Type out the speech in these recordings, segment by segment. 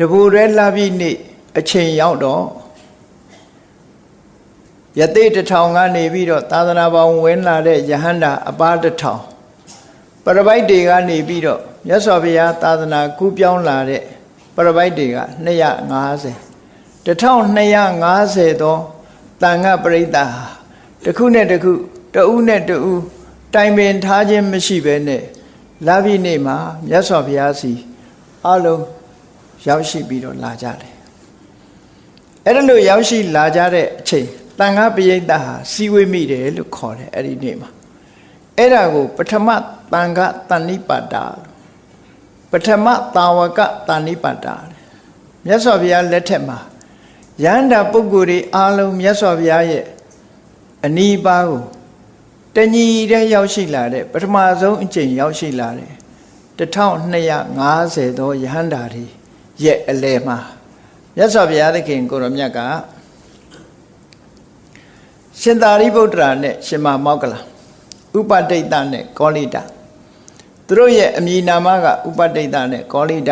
တဘူရဲလာပြီနေ့အချိန်ရောက်တော့ယသိတထောင်ကနေပြီးတော့သာသနာပေါင်းဝင်လာတဲ့ယဟန္တာအပါတထောင်ပရပိုက်တွေကနေပြီးတော့မြတ်စွာဘုရားသာသနာကူးပြောင်းလာတဲ့ပရပိုက်တွေက250 1250သောတန်ခပရိသတ်ဟာတစ်ခုနဲ့တစ်ခုတဦးနဲ့တဦးတိုင်ပင်ထားခြင်းမရှိဘဲနဲ့လာပြီနေ့မှာမြတ်စွာဘုရားစီအလုံး ရောက်ရှိပြီးတော့လာကြတယ်အဲ့ဒါလို့ရောက်ရှိလာကြတဲ့အချိန်တန်ခါပရိသတ်ဟာစီဝေမိတယ်လို့ခေါ်တယ်အဲ့ဒီနေ့မှာအဲ့ဒါကို ပထမတန်ခါတဏိပါတာပထမတာဝကတဏိပါတာမြတ်စွာဘုရားလက်ထက်မှာယန္တာပုဂ္ဂိုလ်တွေအားလုံးမြတ်စွာဘုရားရဲ့အနီးပါးကိုတညီတဲ့ရောက်ရှိလာတဲ့ပထမဆုံးအကျင့်ရောက်ရှိလာတဲ့1250သောယဟန္တာတွေ ရဲ့အလယ်မှာမြတ်စွာဘုရားသခင်ကိုရောမြတ်ကရှင်သာရိပုတ္တရာနဲ့ရှင်မမောက္ကလဥပတိတ်တနဲ့ကောလိတသူတို့ရဲ့အမည်နာမကဥပတိတ်တနဲ့ကောလိတ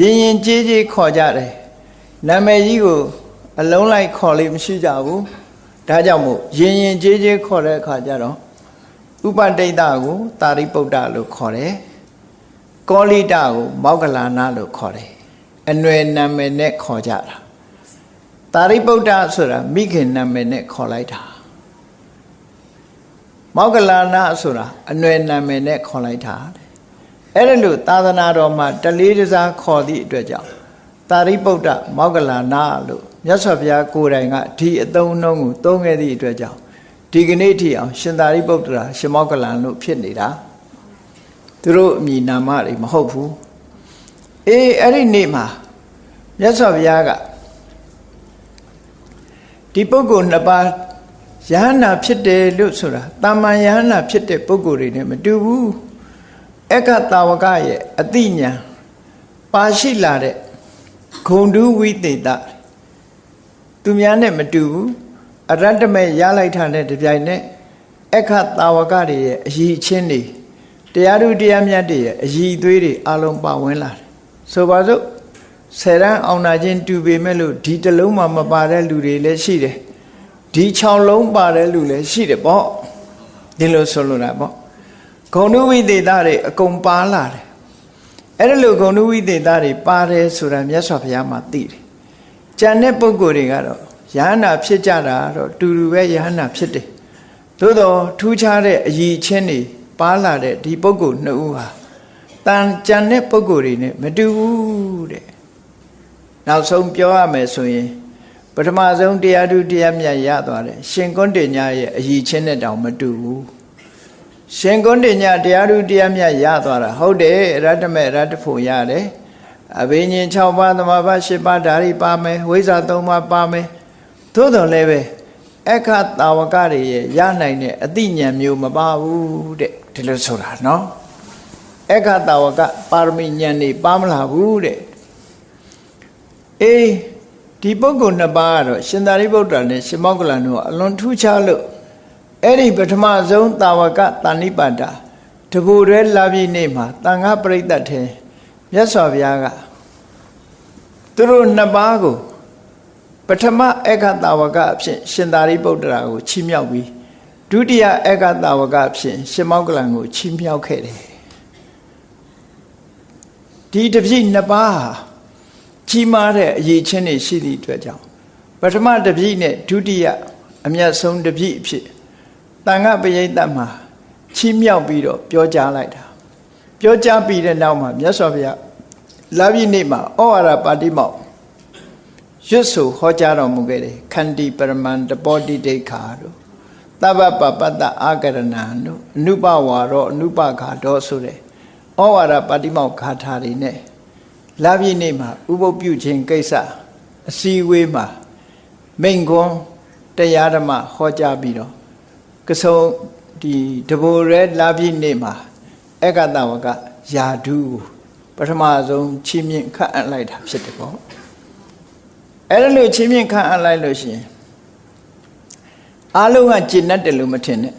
ရင်ရင်ကြေးကြေးခေါ်ကြတယ်နာမည်ကြီးကိုအလုံးလိုက်ခေါ်လို့မရှိကြဘူးဒါကြောင့်မို့ရင်ရင်ကြေးကြေးခေါ်တဲ့အခါကျတော့ဥပတိတ်တကိုတာရိပုတ္တလို့ခေါ်တယ် ကောလိတကိုမောက္ကလနာလို့ခေါ်တယ်အနွယ်နာမည်နဲ့ခေါ်ကြတာတာရိပုတ္တဆိုတာမိခင်နာမည်နဲ့ခေါ်လိုက်တာမောက္ကလနာဆိုတာအနွယ်နာမည်နဲ့ခေါ်လိုက်တာအဲ့ဒါလို့သာသနာတော်မှာတလေးတစားခေါ်သည့်အတွက်ကြောင့်တာရိပုတ္တမောက္ကလနာလို့မြတ်စွာဘုရားကိုယ်တိုင်ကဒီအသုံးအနှုန်းကိုသုံးခဲ့သည့်အတွက်ကြောင့်ဒီကနေ့ထိအောင်ရှင်သာရိပုတ္တရာရှင်မောက္ကလန်လို့ဖြစ်နေတာ သူတို့အမည်နာမတွေမဟုတ်ဘူးအေးအဲ့ဒီနေ့မှာမြတ်စွာဘုရားကဒီပုဂ္ဂိုလ်နှစ်ပါးယဟန္တာဖြစ်တယ်လို့ဆိုတာတာမန်ယဟန္တာဖြစ်တဲ့ပုဂ္ဂိုလ်တွေနဲ့မတူဘူးအက္ခတာဝကရဲ့အတိညာပါရှိလာတဲ့ဂုံတုဝိသေတသူများနဲ့မတူဘူးအရတ္တမဲ့ရလိုက်တာနဲ့တပြိုင်နက်အခတာဝကတွေရဲ့အည်ချင်းတွေ တရားသူတရားမြတ်တွေရဲ့အည်သွေးတွေအလုံးပါဝင်လာတယ်ဆိုပါစို့ဆယ်ရန်အောင်နာချင်းတူပေမဲ့လို့ဒီတလုံးမှမပါတဲ့လူတွေလည်းရှိတယ်ဒီ6လုံးပါတဲ့လူလည်းရှိတယ်ပေါ့ဒီလိုဆိုလိုတာပေါ့ဂုံတုဝိသေသတွေအကုန်ပါလာတယ်အဲ့ဒါလို့ဂုံတုဝိသေသတွေပါတယ်ဆိုတာမြတ်စွာဘုရားမှာသိတယ်ကြံတဲ့ပုဂ္ဂိုလ်တွေကတော့ယဟန္တာဖြစ်ကြတာတော့တူတူပဲယဟန္တာဖြစ်တယ်သို့တော့ထူးခြားတဲ့အည်ချင်းတွေ ပါလာတဲ့ဒီပုဂ္ဂိုလ်နှစ်ဦးဟာတန်ကြံတဲ့ပုဂ္ဂိုလ်တွေနဲ့မတူဘူးတဲ့နောက်ဆုံးပြောရမယ်ဆိုရင်ပထမဆုံးတရားထုတရားမြတ်ရသွားတယ်ရှင်ကွန်းတင်ညာရဲ့အည်ချင်းနဲ့တောင်မတူဘူးရှင်ကွန်းတင်ညာတရားထုတရားမြတ်ရသွားတာဟုတ်တယ်ရတ္တမေရတ္တဖို့ရတယ်အဘိညာဉ်6ပါးသမဘာ8ပါးဓာရီပါမယ်ဝိဇ္ဇာ3ပါးပါမယ်သို့တော်လည်းပဲ အခတာဝကတွေရဲ့ရနိုင်တဲ့အသိဉာဏ်မျိုးမပါဘူးတဲ့ဒီလိုဆိုတာနော်အခတာဝကပါရမီဉာဏ်တွေပါမလာဘူးတဲ့အေးဒီပုဂ္ဂိုလ်နှစ်ပါးကတော့ရှင်သာရိပုတ္တရာနဲ့ရှင်မောက္ကလန်တို့အလွန်ထူးခြားလို့အဲ့ဒီပထမဆုံးတာဝကတဏိပါတာတဘူရဲလာပြီနေ့မှာတန်ခါပရိသတ်ထဲမြတ်စွာဘုရားကသူတို့နှစ်ပါးကို ပထမအက္ခတာဝကအဖြစ်ရှင်သာရိပုတ္တရာကိုချီးမြှောက်ပြီးဒုတိယအက္ခတာဝကအဖြစ်ရှင်မောက္ကလန်ကိုချီးမြှောက်ခဲ့တယ်ဒီတပြိနှစ်ပါးဟာကြီးမားတဲ့အရေးချင်းတွေရှိသည့်အတွက်ကြောင့်ပထမတပြိနဲ့ဒုတိယအမျက်ဆုံးတပြိအဖြစ်တန်ခပရိသတ်မှာချီးမြှောက်ပြီးတော့ပြောကြားလိုက်တာပြောကြားပြီးတဲ့နောက်မှာမြတ်စွာဘုရားလာပြီနေ့မှာဩဝါဒပါတိမောက် ရွတ်ဆိုဟောကြားတော်မူခဲ့တယ်ခန္တီပရမန္တပောတိဒိဋ္ဌာတို့သဗ္ဗပပတ္တအာကရဏံတို့အနုပဝါရောအနုပခါတော်ဆိုတဲ့ဩဝါဒပါတိမောက်ခါထာတွေနဲ့လာပြီနေ့မှာဥပုပ်ပြုခြင်းကိစ္စအစည်းအဝေးမှာမိန်ခွန်းတရားဓမ္မဟောကြားပြီးတော့ကစုံဒီတဘိုရဲလာပြီနေ့မှာအက္ကတဝကယာဓုပထမဆုံးချီးမြှင့်ခန့်အပ်လိုက်တာဖြစ်တယ်ပေါ့ အဲ့ဒါလို့ချီးမြှင့်ခန့်အပ်လိုက်လို့ရှိရင်အားလုံးကကျင့်တတ်တယ်လို့မထင်နဲ့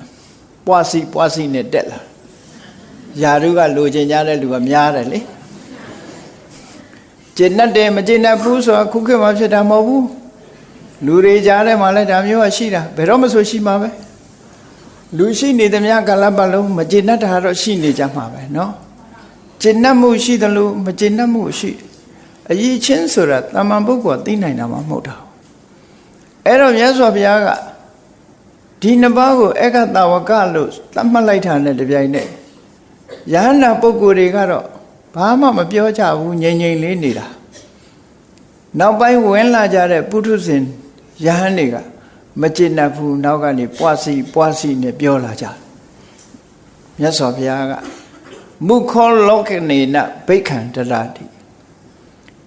ပွားစီပွားစီနဲ့တက်လာယာဓုကလိုချင်ကြတဲ့လူကများတယ်လေ ကျင့်တတ်တယ်မကျင့်တတ်ဘူးဆိုတာခုခေတ်မှာဖြစ်တာမဟုတ်ဘူးလူတွေကြားထဲမှာလည်းဒါမျိုးကရှိတာဘယ်တော့မှဆိုရှိမှာပဲလူရှိနေသမျှကာလပတ်လုံးမကျင့်တတ်တာတော့ရှိနေကြမှာပဲเนาะကျင့်တတ်မှုရှိတယ်လို့မကျင့်တတ်မှုရှိ အရေးချင်းဆိုတာတမန်ပုဂ္ဂိုလ်သိနိုင်တာမှမဟုတ်တာအဲ့တော့မြတ်စွာဘုရားကဒီနှစ်ပါးကိုအက္ခတဝကလို့သတ်မှတ်လိုက်တာနဲ့တပြိုင်နက်ယဟန္တာပုဂ္ဂိုလ်တွေကတော့ဘာမှမပြောကြဘူးငြိမ်ငြိမ်လေးနေတာနောက်ပိုင်းဝင်လာကြတဲ့ပုထုဇဉ်ယဟန်တွေကမကျေနပ်ဘူးနောက်ကနေပွားစီပွားစီနဲ့ပြောလာကြတယ်မြတ်စွာဘုရားကမုခောလောကနေနဘိက္ခံတရာတိ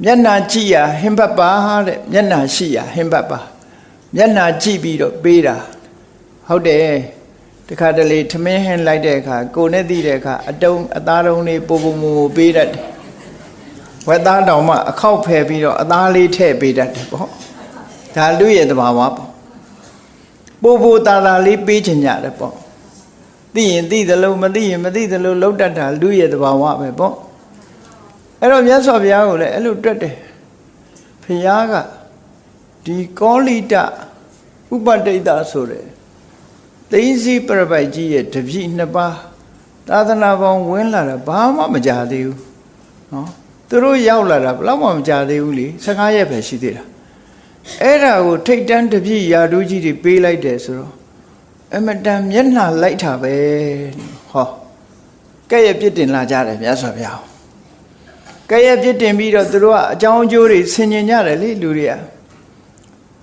မျက်နာကြည့်ရဟင်ဘတ်ပါတဲ့မျက်နာရှိရဟင်ဘတ်ပါမျက်နာကြည့်ပြီးတော့ပေးတာဟုတ်တယ်တခါတလေထမင်းဟင်းလိုက်တဲ့အခါကိုနဲ့သိတဲ့အခါအတုံးအသားတုံးလေးပိုပုံပုံပေးတတ်တယ်ဝက်သားတောင်မှအခောက်ဖယ်ပြီးတော့အသားလေးထည့်ပေးတတ်တယ်ပေါ့ဒါလူရဲ့တဘာဝပေါ့ပိုပိုတာတာလေးပေးချင်ကြတယ်ပေါ့သိရင်သိသလိုမသိရင်မသိသလိုလောက်တတ်တာလူရဲ့တဘာဝပဲပေါ့ အဲ့တော့မြတ်စွာဘုရားကိုလည်းအဲ့လိုတွက်တယ်ဘုရားကဒီကောလိတဥပတိတ်တာဆိုတဲ့သိစီပြပိုက်ကြီးရဲ့တပြည့်နှစ်ပါးသာသနာပေါင်းဝင်လာတာဘာမှမကြသေးဘူးနော်သူတို့ရောက်လာတာဘယ်တော့မှမကြသေးဘူးလေ15ရက်ပဲရှိသေးတာအဲ့ဒါကိုထိတ်တန်းတပြည့်ယာဒူးကြီးတွေပေးလိုက်တယ်ဆိုတော့အမတန်မျက်နှာလိုက်တာပဲဟောကဲ့ရဲ့ပြစ်တင်လာကြတယ်မြတ်စွာဘုရား ကဲ့ရဲ့ပြစ်တင်ပြီးတော့သူတို့ကအကြောင်းအကျိုးတွေဆင်ញင်ကြတယ်လေလူတွေက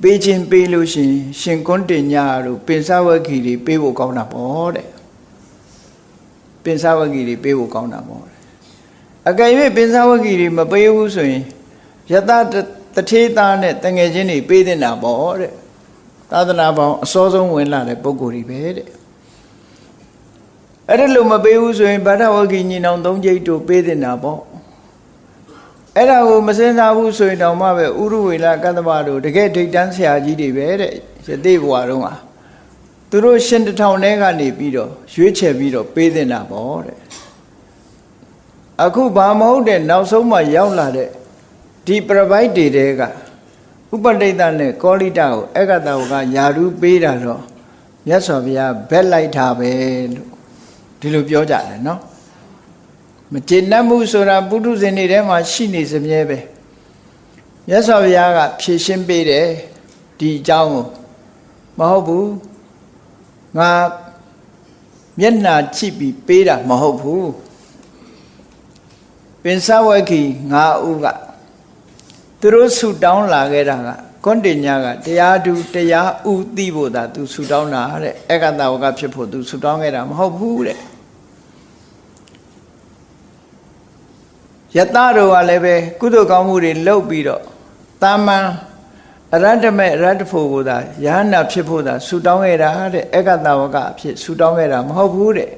ပေးခြင်းပေးလို့ရှင်ရှင်ကွန်းတင်ညာတို့ပင်စဝဂီတွေပေးဖို့ကောင်းတာပေါ့တဲ့ပင်စဝဂီတွေပေးဖို့ကောင်းတာပေါ့အကယ်၍ပင်စဝဂီတွေမပေးဘူးဆိုရင်ယတတထေးသားနဲ့တငယ်ချင်းတွေပေးတင်တာပေါ့တဲ့သာသနာပေါင်းအစောဆုံးဝင်လာတဲ့ပုံကိုယ်တွေပဲတဲ့အဲ့ဒါလို့မပေးဘူးဆိုရင်ဗဒဝဂီညီနောင်သုံးကျိတ်တို့ပေးတင်တာပေါ့ အဲ့ဒါကိုမစင်စားဘူးဆိုရင်တောင်မှပဲဥရုဝေလကတ္တမတို့တကယ်ဒိတ်တန်းဆရာကြီးတွေပဲတဲ့ယသိဘဝတုန်းကသူတို့ရှင်တထောင်ထဲကနေပြီးတော့ရွေးချယ်ပြီးတော့ပေးတင်တာပေါ့တဲ့အခုဘာမဟုတ်တဲ့နောက်ဆုံးမှရောက်လာတဲ့ဒီပရပိုက်တွေတဲကဥပတိတ်တနဲ့ကောလိတကိုအက္ကတဝကယာရုပေးတာတော့မြတ်စွာဘုရားဘက်လိုက်တာပဲလို့ဒီလိုပြောကြတယ်နော် မကျေနပ်မှုဆိုတာပုထုဇဉ်တွေထဲမှာရှိနေစမြဲပဲမြတ်စွာဘုရားကဖြည့်ရှင်းပေးတယ်ဒီအကြောင်းကိုမဟုတ်ဘူးငါမျက်နှာချိပြီးပေးတာမဟုတ်ဘူးပင်စဝက်ခီငါဥကသူတို့ဆူတောင်းလာခဲ့တာကကွန်တင်ညာကတရားတူတရားဥသိဖို့သာသူဆူတောင်းတာတဲ့အက္ကတဝကဖြစ်ဖို့သူဆူတောင်းခဲ့တာမဟုတ်ဘူးတဲ့ ယတတို့ကလည်းပဲကုသိုလ်ကောင်းမှုတွေလုပ်ပြီးတော့တာမန်အရတ္တမေအရတ္တဖို့ကိုသာယဟနာဖြစ်ဖို့သာဆူတောင်းခဲ့တာတဲ့အက္ကတဝကအဖြစ်ဆူတောင်းခဲ့တာမဟုတ်ဘူးတဲ့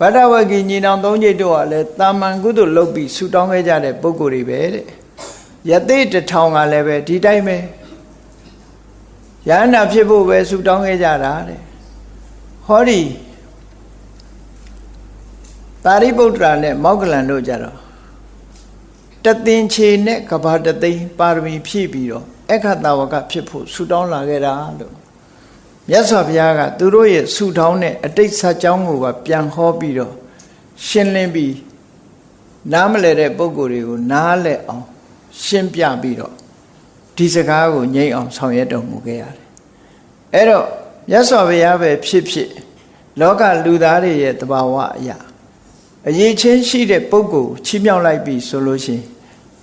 ဗဒ္ဒဝဂီညီနောင်သုံးကျိတ်တို့ကလည်းတာမန်ကုသိုလ်လုပ်ပြီးဆူတောင်းခဲ့ကြတဲ့ပုဂ္ဂိုလ်တွေပဲတဲ့ယသိတထောင်ကလည်းပဲဒီတိုင်းပဲယဟနာဖြစ်ဖို့ပဲဆူတောင်းခဲ့ကြတာတဲ့ဟောဒီသာရိပုတ္တရာနဲ့မောက္ကလန်တို့ကြတော့ တသင်ချေနဲ့ကဘာတသိန်းပါရမီဖြည့်ပြီးတော့အခတဝကဖြစ်ဖို့ဆူတောင်းလာခဲ့တာလို့မြတ်စွာဘုရားကသူတို့ရဲ့ဆူတောင်းတဲ့အတိတ်ဆက်ကြောင်းကိုပါပြန်ဟောပြီးတော့ရှင်းလင်းပြီးနားမလဲတဲ့ပုံကိုယ်တွေကိုနားလဲအောင်ရှင်းပြပြီးတော့ဒီစကားကိုငြိမ့်အောင်ဆောင်ရွက်တော်မူခဲ့ရတယ်အဲ့တော့မြတ်စွာဘုရားပဲဖြစ်ဖြစ်လောကလူသားတွေရဲ့တဘာဝအရာအရေးချင်းရှိတဲ့ပုံကိုချီးမြှောက်လိုက်ပြီဆိုလို့ရှိရင်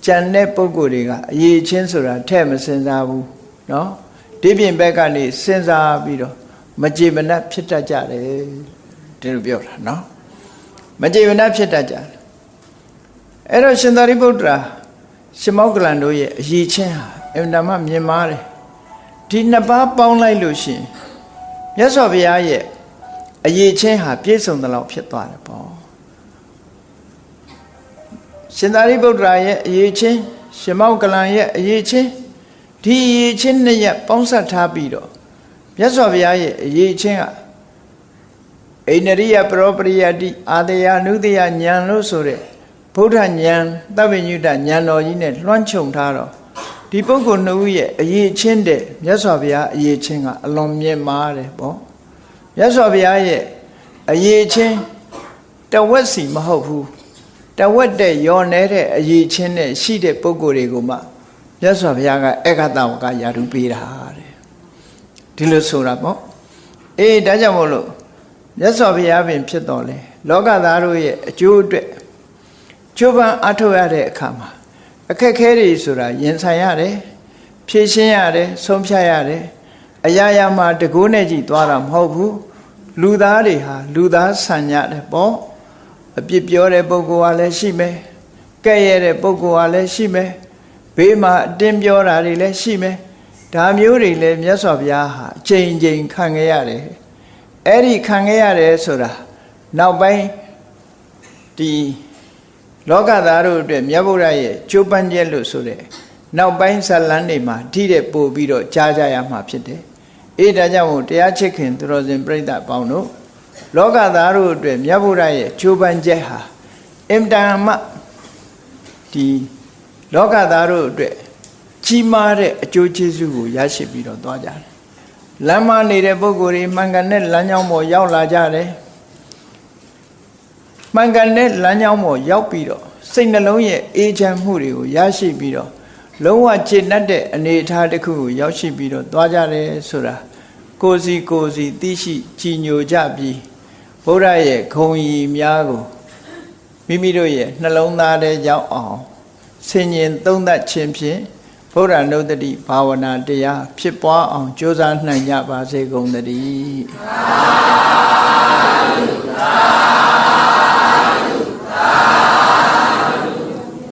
ကြံတဲ့ပုံကိုတွေကအရေးချင်းဆိုတာထဲ့မစင်စားဘူးเนาะဒီပြင်ဘက်ကနေစဉ်းစားပြီးတော့မကြေမနက်ဖြစ်တတ်ကြတယ်ဒီလိုပြောတာเนาะမကြေမနက်ဖြစ်တတ်ကြတယ်အဲ့တော့ရှင်သာရိပုတ္တရာရှင်မောကလန်တို့ရဲ့အရေးချင်းဟာအမှန်တမ်းမြင်မာတယ်ဒီနှစ်ပါးပေါင်းလိုက်လို့ရှင်မြတ်စွာဘုရားရဲ့အရေးချင်းဟာပြည့်စုံသလောက်ဖြစ်သွားတယ်ပေါ့ ရှင်သာရိပုတ္တရာရဲ့အရေးချင်းရှင်မောကလန်ရဲ့အရေးချင်းဒီအရေးချင်းနှစ်ရက်ပေါင်းစပ်ထားပြီးတော့မြတ်စွာဘုရားရဲ့အရေးချင်းကအိန္ဒရိယပရောပရိယတိအာတယနုတယဉာဏ်လို့ဆိုတဲ့ဗုဒ္ဓဉာဏ်သဗ္ဗညုတဉာဏ်တော်ကြီးနဲ့လွှမ်းခြုံထားတော့ဒီပုဂ္ဂိုလ်နှစ်ဦးရဲ့အရေးချင်းတဲ့မြတ်စွာဘုရားအရေးချင်းကအလွန်မြင့်မားတယ်ပေါ့မြတ်စွာဘုရားရဲ့အရေးချင်းတဝက်စီမဟုတ်ဘူး တဝက်တဲ့ယောနေတဲ့အရေးချင်းနဲ့ရှိတဲ့ပုဂ္ဂိုလ်တွေကိုမှမြတ်စွာဘုရားကဧကတဝကယာရုပေးတာတဲ့ဒီလိုဆိုတာပေါ့အေးဒါကြောင့်မို့လို့မြတ်စွာဘုရားပင် ဖြစ်တော်လဲလောကသားတို့ရဲ့အကျိုးအတွက်ကျိုးပန်းအထောက်ရတဲ့အခါမှာအခက်ခဲတွေဆိုတာရင်ဆိုင်ရတယ်ဖြည့်ရှင်းရတယ်ဆုံးဖြတ်ရတယ်အရာရာမှာတကိုးနဲ့ကြည့်သွားတာမဟုတ်ဘူးလူသားတွေဟာလူသားဆန်ရတယ်ပေါ့ အပြစ်ပြောတဲ့ပုဂ္ဂိုလ်ကလည်းရှိမယ်ကဲ့ရဲ့တဲ့ပုဂ္ဂိုလ်ကလည်းရှိမယ်ဘေးမှာအတင်းပြောတာတွေလည်းရှိမယ်ဒါမျိုးတွေလည်းမြတ်စွာဘုရားဟာအချိန်ချင်းခံခဲ့ရတယ်အဲ့ဒီခံခဲ့ရတယ်ဆိုတာနောက်ပိုင်းဒီလောကသားတို့အတွက်မြတ်ဗုဒ္ဓရဲ့ကျိုးပန်းကျက်လို့ဆိုတဲ့နောက်ပိုင်းဇလန်းတွေမှာထိတဲ့ပို့ပြီးတော့ကြားကြရမှာဖြစ်တယ်။အေးဒါကြောင့်မို့တရားချစ်ခင်သူတော်စင်ပြိဿပေါင်းတို့ လောကသားတို့အတွက်မြတ်ဗုဒ္ဓရဲ့ကျိုးပန်းကျက်ဟာအင်တန်မှဒီလောကသားတို့အတွက်ကြီးမားတဲ့အကျိုးကျေးဇူးကိုရရှိပြီးတော့သွားကြတယ်။လမ်းမနေတဲ့ပုဂ္ဂိုလ်တွေမှန်ကန်တဲ့လမ်းကြောင်းပေါ်ရောက်လာကြတယ်။မှန်ကန်တဲ့လမ်းကြောင်းပေါ်ရောက်ပြီးတော့စိတ်နှလုံးရဲ့အေးချမ်းမှုတွေကိုရရှိပြီးတော့လုံးဝကျေနပ်တဲ့အနေအထားတစ်ခုကိုရောက်ရှိပြီးတော့သွားကြတယ်ဆိုတာကိုစီကိုစီသိရှိကြည်ညိုကြပြီး ဘုရားရဲ့ခုံရီများကိုမိမိတို့ရဲ့နှလုံးသားထဲရောက်အောင်ဆင်ញင်သုံးသပ်ခြင်းဖြင့်ဘုရားနုဒတိဘာဝနာတရားဖြစ်ပွားအောင်ကြိုးစားနိုင်ကြပါစေကုန်သတည်း